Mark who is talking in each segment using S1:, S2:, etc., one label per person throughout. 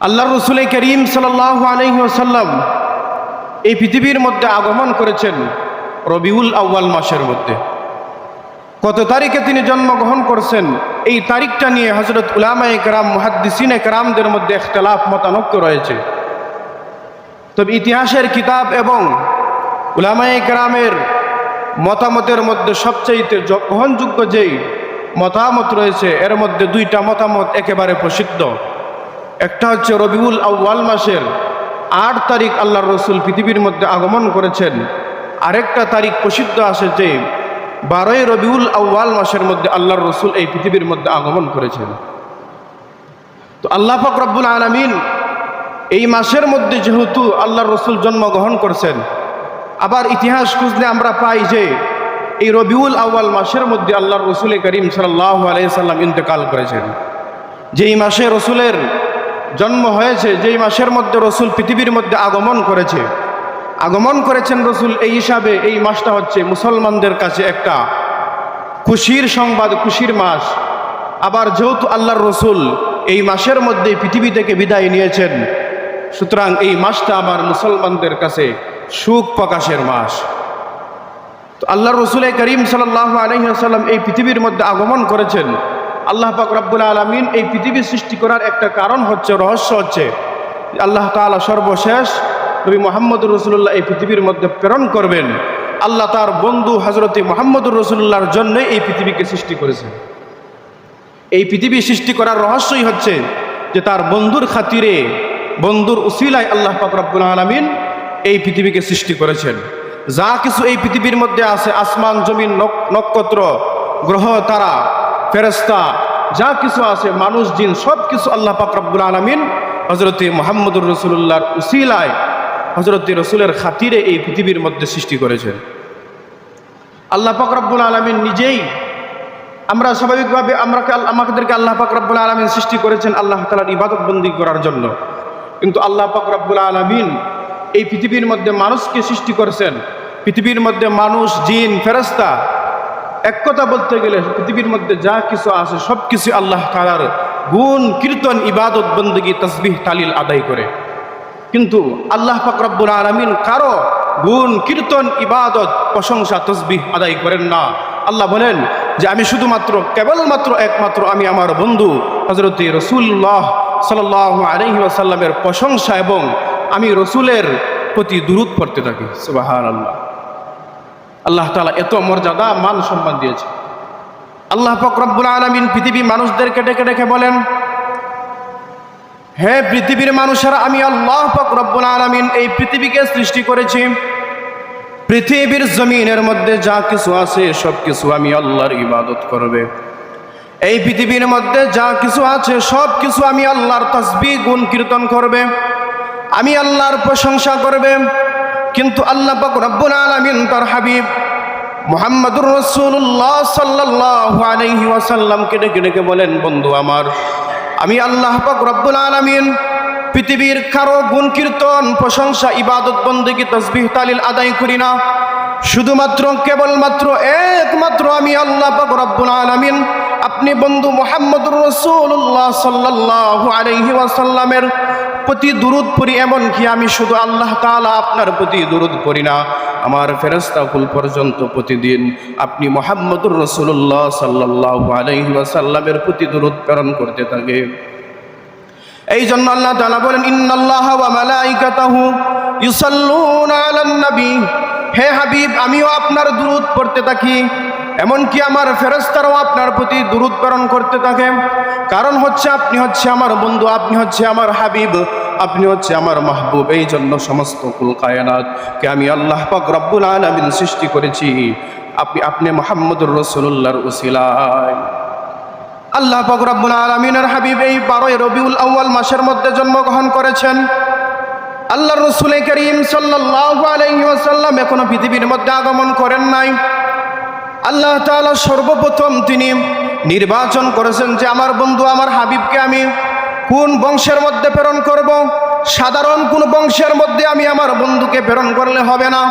S1: আল্লাহ রসুল করিম সাল্লাহ আলহিহাসাল্লাম এই পৃথিবীর মধ্যে আগমন করেছেন রবিউল আউ্য়াল মাসের মধ্যে। কত তারিখে তিনি জন্মগ্রহণ করছেন? এই তারিখটা নিয়ে হজরত উলামা একরাম মুহাদ্দিসিন একরামদের মধ্যে ইখতলাফ মতানক্য রয়েছে। তবে ইতিহাসের কিতাব এবং উলামা একরামের মতামতের মধ্যে সবচাইতে জ- গ্রহণযোগ্য যেই মতামত রয়েছে, এর মধ্যে দুইটা মতামত একেবারে প্রসিদ্ধ। একটা হচ্ছে রবিউল আউ্য়াল মাসের আট তারিখ আল্লাহর রসুল পৃথিবীর মধ্যে আগমন করেছেন। আরেকটা তারিখ প্রসিদ্ধ আসে যে বারোই রবিউল আউ্য়াল মাসের মধ্যে আল্লাহর রসুল এই পৃথিবীর মধ্যে আগমন করেছেন। তো আল্লাহ পাক রব্বুল আলমিন এই মাসের মধ্যে যেহেতু আল্লাহর রসুল জন্মগ্রহণ করছেন, আবার ইতিহাস খুঁজলে আমরা পাই যে এই রবিউল আউ্য়াল মাসের মধ্যে আল্লাহর রসুল করিম সাল্লাহ আলাইসাল্লাম ইন্তেকাল করেছেন। যেই মাসে রসুলের জন্ম হয়েছে যেই মাসের মধ্যে রসুল পৃথিবীর মধ্যে আগমন করেছে। আগমন করেছেন রসুল এই হিসাবে এই মাসটা হচ্ছে মুসলমানদের কাছে একটা খুশির সংবাদ, খুশির মাস। আবার যেহেতু আল্লাহর রসুল এই মাসের মধ্যে পৃথিবী থেকে বিদায় নিয়েছেন, সুতরাং এই মাসটা আমার মুসলমানদের কাছে সুখ প্রকাশের মাস। তো আল্লাহ রসুল করিম সাল্লাহ আলহিহাসাল্লাম এই পৃথিবীর মধ্যে আগমন করেছেন। আল্লাহ পাক রব্বুল আলমিন এই পৃথিবী সৃষ্টি করার একটা কারণ হচ্ছে, রহস্য হচ্ছে আল্লাহ তাআলা সর্বশেষ নবী মোহাম্মদুর রসুল্লাহ এই পৃথিবীর মধ্যে প্রেরণ করবেন। আল্লাহ তার বন্ধু হজরতে মোহাম্মদুর রসুল্লাহর জন্যই এই পৃথিবীকে সৃষ্টি করেছেন। এই পৃথিবী সৃষ্টি করার রহস্যই হচ্ছে যে তার বন্ধুর খাতিরে, বন্ধুর উসিলায় আল্লাহ পাক রব্বুল আলমিন এই পৃথিবীকে সৃষ্টি করেছেন। যা কিছু এই পৃথিবীর মধ্যে আছে, আসমান, জমিন, নক- নক্ষত্র, গ্রহ, তারা ফেরেস্তা যা কিছু আছে, মানুষ, জিন সব কিছু আল্লাহ পাক রব্বুল আলমিন হজরতে মোহাম্মদুর রসুল্লাহর উসিলায় হজরতে রসুলের খাতিরে এই পৃথিবীর মধ্যে সৃষ্টি করেছেন। আল্লাহ পাক রব্বুল আলমিন নিজেই আমরা স্বাভাবিকভাবে আমরা আমাদেরকে আল্লাহ পাক রব্বুল আলমিন সৃষ্টি করেছেন আল্লাহ তালার ইবাদত বন্দি করার জন্য। কিন্তু আল্লাহ পাক রব্বুল আলমিন এই পৃথিবীর মধ্যে মানুষকে সৃষ্টি করেছেন। পৃথিবীর মধ্যে মানুষ, জিন ফেরস্তা এক কথা বলতে গেলে পৃথিবীর মধ্যে যা কিছু আছে সব কিছু আল্লাহ তালার গুণ কীর্তন ইবাদত বন্দগী তসবিহ তালিল আদায় করে। কিন্তু আল্লাহ পাক রব্বুল আলমিন কারও গুণ কীর্তন ইবাদত প্রশংসা তসবিহ আদায় করেন না। আল্লাহ বলেন যে আমি শুধুমাত্র, কেবলমাত্র একমাত্র আমি আমার বন্ধু হজরত রসুল্লাহ সাল আলহি আসাল্লামের প্রশংসা এবং আমি রসুলের প্রতি দূরত পড়তে থাকি। সুবাহান আল্লাহ আল্লাহ তালা এত মর্যাদা, মান সম্মান দিয়েছে। আল্লাহ পাক রব্বুল আলমিন পৃথিবী মানুষদেরকে ডেকে ডেকে বলেন, হে পৃথিবীর মানুষেরা, আমি আল্লাহ পাক রব্বুল আলামিন এই পৃথিবীকে সৃষ্টি করেছি। পৃথিবীর জমিনের মধ্যে যা কিছু আছে, সব কিছু আমি আল্লাহর ইবাদত করবে। এই পৃথিবীর মধ্যে যা কিছু আছে, সব কিছু আমি আল্লাহর তসবি গুণ কীর্তন করবে। আমি আল্লাহর প্রশংসা করবে। কিন্তু আল্লাহ রব্বুল আলামিন তার হাবিব মোহাম্মদুর রসুল্লাহ সাল্লাহ আলহি ওয়াসাল্লামকে ডেকে ডেকে বলেন, বন্ধু আমার, আমি আল্লাহ পাক রব্বুল আলমিন পৃথিবীর কারও গুণ কীর্তন, প্রশংসা, ইবাদত, বন্দেগী, তসবিহ, তালিল আদায় করি না। শুধুমাত্র, কেবলমাত্র একমাত্র আমি আল্লাহ পাক রব্বুল আলমিন। আপনি বন্ধু মোহাম্মদুর রসুল্লাহ সাল্লাহ আলহি ওয়াসাল্লামের প্রতি দুরুদ পড়ি এমনকি আমি শুধু আল্লাহ তাআলা আপনার প্রতি দুরুদ পড়ি না। আমার ফেরস্তাকুল পর্যন্ত প্রতিদিন আপনি মোহাম্মদুর রসুল্লাহ সাল্লাহ আলহি ওয়াসাল্লামের প্রতি দুরুদ প্রেরণ করতে থাকে। এই জন্য আল্লাহ তাআলা বলেন মালাইকাতাহু ইউসাল্লুনা আলান নবী হে হাবিব, আমিও আপনার দুরুদ পড়তে থাকি। এমনকি আমার ফেরেস্তারাও আপনার প্রতি প্রেরণ করতে থাকে। কারণ হচ্ছে আপনি হচ্ছে আমার বন্ধু, আপনি হচ্ছে আমার হাবিব, আপনি হচ্ছে আমার মাহবুব। এই জন্য সমস্ত কুল কায়নাতকে আমি আল্লাহ পাক রব্বুল আলামিন সৃষ্টি করেছি। আপনি আপনি মোহাম্মদুর রসুল্লাহর উসিলায় আল্লাহ পাক রব্বুল আলামিনের হাবিব এই বারোই রবিউল আউয়াল মাসের মধ্যে জন্মগ্রহণ করেছেন। আল্লাহ রসুল করিম সাল্লাল্লাহু আলাইহি ওয়াসাল্লাম এখনও পৃথিবীর মধ্যে আগমন করেন নাই। আল্লাহ তাআলা সর্বপ্রথম তিনি নির্বাচন করেছেন যে আমার বন্ধু, আমার হাবিবকে আমি কোন বংশের মধ্যে প্রেরণ করব? সাধারণ কোন বংশের মধ্যে আমি আমার বন্ধুকে প্রেরণ করলে হবে না।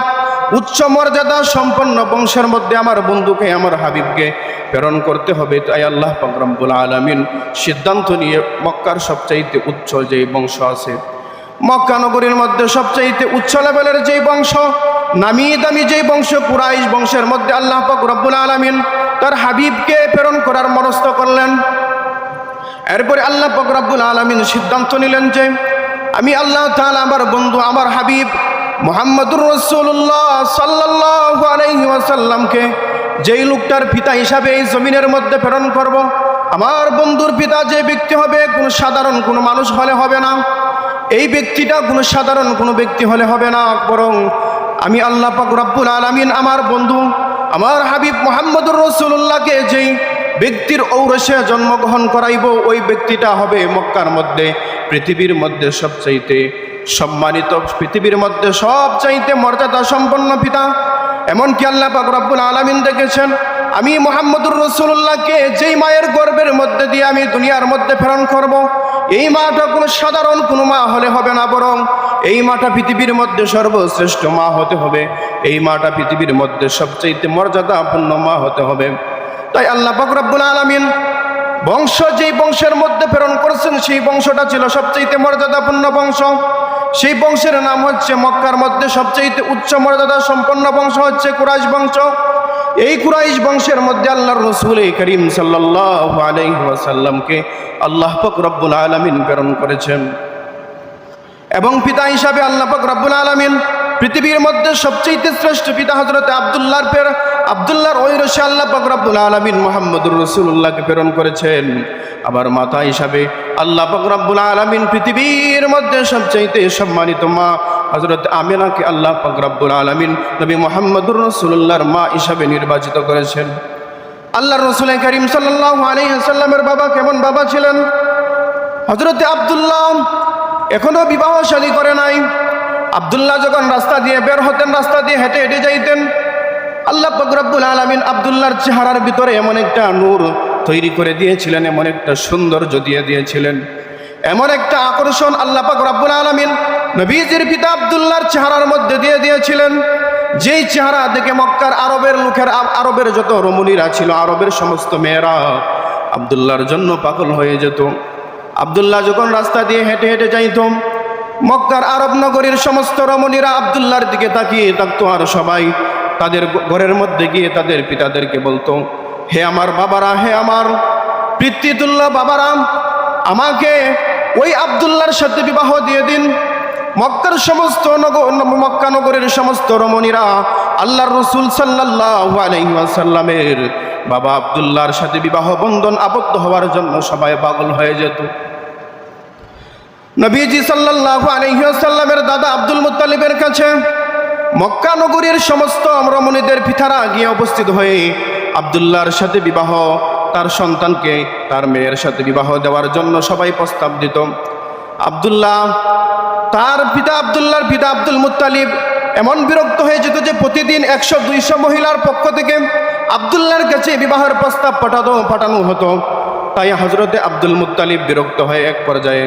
S1: উচ্চ মর্যাদা সম্পন্ন বংশের মধ্যে আমার বন্ধুকে, আমার হাবিবকে প্রেরণ করতে হবে। তাই আল্লাহ পাকরম্বুল আলমিন সিদ্ধান্ত নিয়ে মক্কার সবচাইতে উচ্চ যে বংশ আছে, মক্কা নগরীর মধ্যে সবচাইতে উচ্চ লেভেলের যে বংশ নামি দামি যে বংশ কুরাইশ বংশের মধ্যে আল্লাহ পাক রব্বুল আলমিন তার হাবিবকে প্রেরণ করার মনস্থ করলেন এরপরে আল্লাহ পাক রব্বুল আলমিন সিদ্ধান্ত নিলেন যে, আমি আল্লাহ তাআলা আমার বন্ধু, আমার হাবিব মোহাম্মদুর রসুল্লাহ সাল্লাহ আলাইহি ওয়াসাল্লামকে যেই লোকটার পিতা হিসাবে এই জমিনের মধ্যে প্রেরণ করব। আমার বন্ধুর পিতা যে ব্যক্তি হবে, কোনো সাধারণ কোনো মানুষ হলে হবে না এই ব্যক্তিটা কোনো সাধারণ কোনো ব্যক্তি হলে হবে না, বরং আমি আল্লাহ পাক রব্বুল আলমিন আমার বন্ধু, আমার হাবিব মোহাম্মদুর রসুল্লাহকে যেই ব্যক্তির ঔরসে জন্মগ্রহণ করাইব, ওই ব্যক্তিটা হবে মক্কার মধ্যে, পৃথিবীর মধ্যে সবচাইতে সম্মানিত, পৃথিবীর মধ্যে সবচাইতে মর্যাদা সম্পন্ন পিতা এমনকি আল্লাহ পাক রব্বুল আলমিন দেখেছেন, আমি মোহাম্মদুর রসুল্লাহকে যেই মায়ের গর্বের মধ্যে দিয়ে আমি দুনিয়ার মধ্যে প্রেরণ করব। এই মাটা কোনো সাধারণ কোনো মা হলে হবে না, বরং এই মাটা পৃথিবীর মধ্যে সর্বশ্রেষ্ঠ মা হতে হবে। এই মাটা পৃথিবীর মধ্যে সবচাইতে মর্যাদাপূর্ণ মা হতে হবে। তাই আল্লাহ পাক রব্বুল আলমিন বংশ যেই বংশের মধ্যে প্রেরণ করেছেন, সেই বংশটা ছিল সবচাইতে মর্যাদাপূর্ণ বংশ। সেই বংশের নাম হচ্ছে মক্কার মধ্যে সবচাইতে উচ্চ মর্যাদা সম্পন্ন বংশ হচ্ছে কুরাইশ বংশ। এই কুরাইশ বংশের মধ্যে আল্লাহর রসুল করিম সাল্লাহ আলাইসাল্লামকে আল্লাহ পাক রব্বুল আলমিন প্রেরণ করেছেন। এবং পিতা হিসাবে আল্লাহ পাক রব্বুল আলমিন পৃথিবীর মধ্যে সবচেয়ে শ্রেষ্ঠ পিতা হজরত আবদুল্লাহর পের আবদুল্লাহর ওই রসে আল্লাহ পাক রব্বুল আলমিন মোহাম্মদুর রসুল্লাহকে প্রেরণ করেছেন। আবার মাতা হিসাবে আল্লাহ পাক রব্বুল আলমিন পৃথিবীর মধ্যে সবচাইতে সম্মানিত মা হজরত আমিনাকে আল্লাহ পাক রব্বুল আলমিন নবী মোহাম্মদুর রসুল্লাহর মা হিসাবে নির্বাচিত করেছেন। আল্লাহ রসুল করিম সাল্লাহ আলহিহাল্লামের বাবা কেমন বাবা ছিলেন? হজরতে আবদুল্লাহ এখনও বিবাহশালী করে নাই। আবদুল্লাহ যখন রাস্তা দিয়ে বের হতেন, রাস্তা দিয়ে হেঁটে হেঁটে যাইতেন, আল্লাহ ফকরাবুল আলমিন আবদুল্লাহর চেহারার ভিতরে এমন একটা নূর তৈরি করে দিয়েছিলেন, এমন একটা সৌন্দর্য দিয়ে দিয়েছিলেন। এমন একটা আকর্ষণ আল্লাহ পাক রব্বুল আলমিন নবীজির পিতা আবদুল্লাহর চেহারার মধ্যে দিয়ে দিয়েছিলেন। যেই চেহারা দেখে মক্কার আরবের লোকের, আরবের যত রমণীরা ছিল, আরবের সমস্ত মেয়েরা আবদুল্লাহর জন্য পাগল হয়ে যেত। আবদুল্লাহ যখন রাস্তা দিয়ে হেঁটে হেঁটে যাইত মক্কার আরব নগরীর সমস্ত রমণীরা আবদুল্লাহর দিকে তাকিয়ে থাকতো আর সবাই তাদের ঘরের মধ্যে গিয়ে তাদের পিতাদেরকে বলতো, হে আমার বাবারা, হে আমার পিতৃতুল্লাহ বাবারা, আমাকে ওই আবদুল্লাহর সাথে বিবাহ দিয়ে দিন। মক্কার সমস্ত নগর মক্কা নগরের সমস্ত রমণীরা আল্লাহর রসুল সাল্লাহ আলহিহাসাল্লামের বাবা আবদুল্লাহর সাথে বিবাহ বন্ধন আবদ্ধ হওয়ার জন্য সবাই পাগল হয়ে যেত। নবীজি সাল্লাহ আলহিহাসাল্লামের দাদা আব্দুল মুতালিবের কাছে মক্কা নগরীর সমস্ত রমণীদের পিতারা গিয়ে উপস্থিত হয়ে আবদুল্লাহর সাথে বিবাহ, তার সন্তানকে তার মেয়ের সাথে বিবাহ দেওয়ার জন্য সবাই প্রস্তাব দিত। আবদুল্লাহ, তার পিতা আবদুল্লাহর পিতা আব্দুল মুতালিব এমন বিরক্ত হয়ে যেত যে প্রতিদিন একশো, দুইশো মহিলার পক্ষ থেকে আবদুল্লাহর কাছে বিবাহের প্রস্তাব পাঠাতো পাঠানো হতো। তাই হজরতে আব্দুল মুতালিব বিরক্ত হয়ে এক পর্যায়ে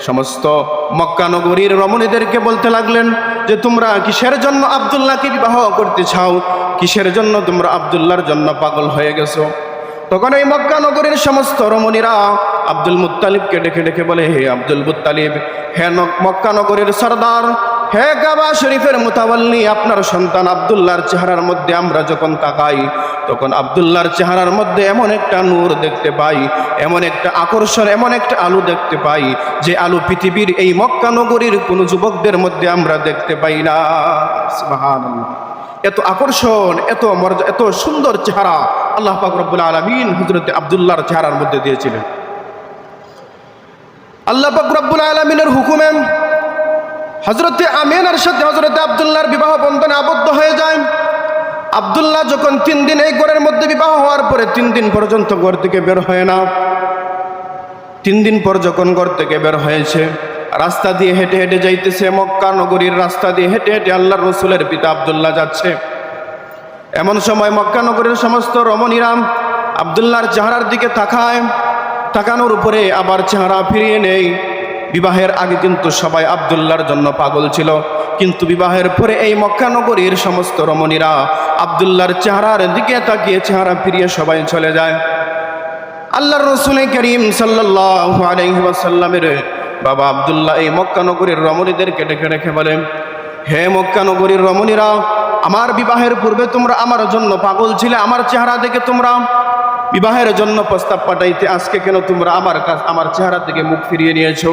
S1: সমস্ত মক্কানগরীর রমণীদেরকে বলতে লাগলেন যে তোমরা কিসের জন্য আবদুল্লাহকে বিবাহ করতে চাও? কিসের জন্য তোমরা আবদুল্লাহর জন্য পাগল হয়ে গেছো? তখন এই মক্কা নগরীর সমস্ত রমণীরা আব্দুল মুতালিবকে ডেকে ডেকে বলে, হে আব্দুল মুতালিব হে মক্কা নগরীর সর্দার হে কাবা শরীফের মোতাবাল্লি, আপনার সন্তান আবদুল্লাহর চেহারার মধ্যে আমরা যখন তাকাই, তখন আবদুল্লাহর চেহারার মধ্যে এমন একটা নূর দেখতে পাই, এমন একটা আকর্ষণ, এমন একটা আলু দেখতে পাই, যে আলু পৃথিবীর এই মক্কা নগরীর কোনো যুবকদের মধ্যে আমরা দেখতে পাই না। এত আকর্ষণ, এত মর্যাদা এত সুন্দর চেহারা আল্লাহ পাক আলমিন হজরত আবদুল্লাহর চেহারার মধ্যে দিয়েছিলেন। আল্লাহ পাক আলমিনের হুকুমে হজরতে আমিনার সাথে হজরতে আবদুল্লাহর বিবাহ বন্ধনে আবদ্ধ হয়ে যায়। আবদুল্লাহ যখন তিন দিন এই ঘরের মধ্যে বিবাহ হওয়ার পরে তিন দিন পর্যন্ত ঘর থেকে বের হয় না। তিন দিন পর যখন ঘর থেকে বের হয়েছে, রাস্তা দিয়ে হেঁটে হেঁটে যাইতেছে, মক্কা নগরীর রাস্তা দিয়ে হেঁটে হেঁটে আল্লাহ রসুলের পিতা আবদুল্লাহ যাচ্ছে। এমন সময় মক্কা নগরীর সমস্ত রমণীরাম আবদুল্লাহর চেহারার দিকে তাকায়। তাকানোর উপরে আবার চেহারা ফিরিয়ে নেই বিবাহের আগে কিন্তু সবাই আবদুল্লার জন্য পাগল ছিল। কিন্তু বিবাহের পরে এই মক্কানগরীর সমস্ত রমণীরা আবদুল্লাহর চেহারার দিকে তাকিয়ে চেহারা ফিরিয়ে সবাই চলে যায়। আল্লাহর রসুল করিম সাল্লাহ আলহিহাসাল্লামের বাবা আবদুল্লাহ এই মক্কা নগরীর রমণীদেরকে ডেকে রেখে বলেন হে মক্কা নগরীর রমণীরা, আমার বিবাহের পূর্বে তোমরা আমার জন্য পাগল ছিলে, আমার চেহারা দেখে তোমরা বিবাহের জন্য প্রস্তাব পাঠাইতে আজকে কেন তোমরা আমার কাছ, আমার চেহারা থেকে মুখ ফিরিয়ে নিয়েছো?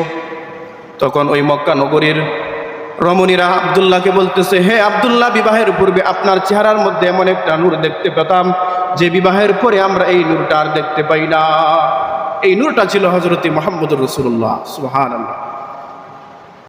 S1: তখন ওই মক্কা নগরীর রমণীরা আবদুল্লাহকে বলতেছে, হে আবদুল্লাহ, বিবাহের পূর্বে আপনার চেহারার মধ্যে এমন একটা নূর দেখতে পেতাম, যে বিবাহের পরে আমরা এই নূরটা আর দেখতে পাই না। এই নূরটা ছিল হজরতি মোহাম্মদ রসুল্লাহ সুহান আল্লাহ